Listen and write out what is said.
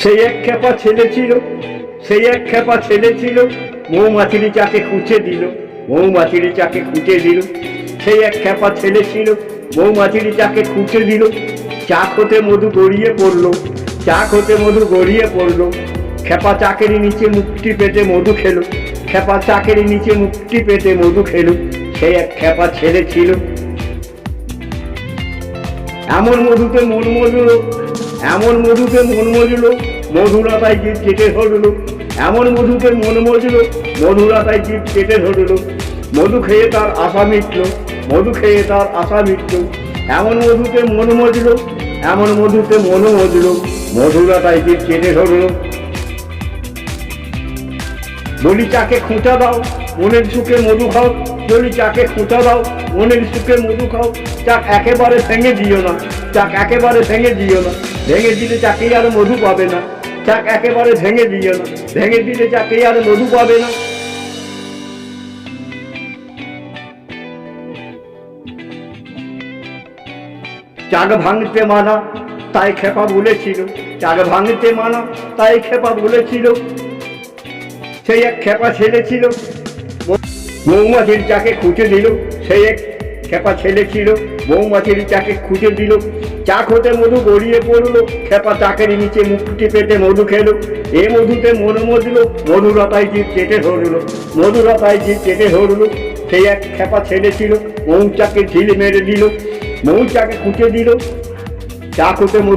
সেই এক খেপা ছেলে ছিল, সেই এক খেপা ছেলে ছিল মৌমাছির চাকে খুঁচে দিল মৌমাছির চাকে খুঁচে দিল, সেই এক খেপা ছেলে ছিল মৌমাছির চাকে খুঁচে দিল, চাক হতে মধু গড়িয়ে পড়ল, চাক হতে মধু গড়িয়ে পড়ল, খেপা চাকের নিচে মুক্তি পেতে মধু খেলো, খেপা চাকের নিচে মুক্তি পেতে মধু খেলো, সেই এক খেপা ছেলে ছিল। এমন মধুতে মন মজুলো এমন মধুকে মন মজুলো, মধুরতায় জীব কেটে ধরলো। এমন মধুকে মন মজুলো, মধুরতায় জীব কেটে ধরলো। মধু খেয়ে তার আশা মিটল, মধু খেয়ে তার আশা মিটল। এমন মধুতে মন মজলো, এমন মধুতে মন মজলো, মধুরতায় জীব কেটে ধরলো। বলি, চাকে খোঁচা দাও, মনের সুখে মধু খাও। বলি, চাকে খোঁচা দাও, মনের সুখে মধু খাও। চাক একেবারে ভেঙে দিও না, চাক একেবারে ভেঙে দিও না। ভেঙে দিলে চাকেই আর মধু পাবে না। চাক একেবারে ভেঙে দিও না। ভেঙে দিলে চাকেই আর মধু পাবে না। চাক ভাঙতে মানা, তাই খেপা বলেছিল। চাক ভাঙতে মানা, তাই খেপা বলেছিল। সেই এক খেপা ছেলে ছিল। মৌমাছির চাকে খুঁজে দিল। সেই এক খেপা ছেলে ছিল মৌমাছির চাকে খুঁজে দিল। চা হতে মধু গড়িয়ে পড়ল, খেপা চাকের নিচে মুখটি পেতে মধু খেলো। এ মধুতে মন মধুল মধুরতায় জীব কেটে ধরলো মধুরতায় জীব কেটে ধরলো। সেই এক খেপা ছেলে ছিল, মৌচাকে ঢিল মেরে দিল, মৌচাকে খুঁজে দিল। চা হতে মধু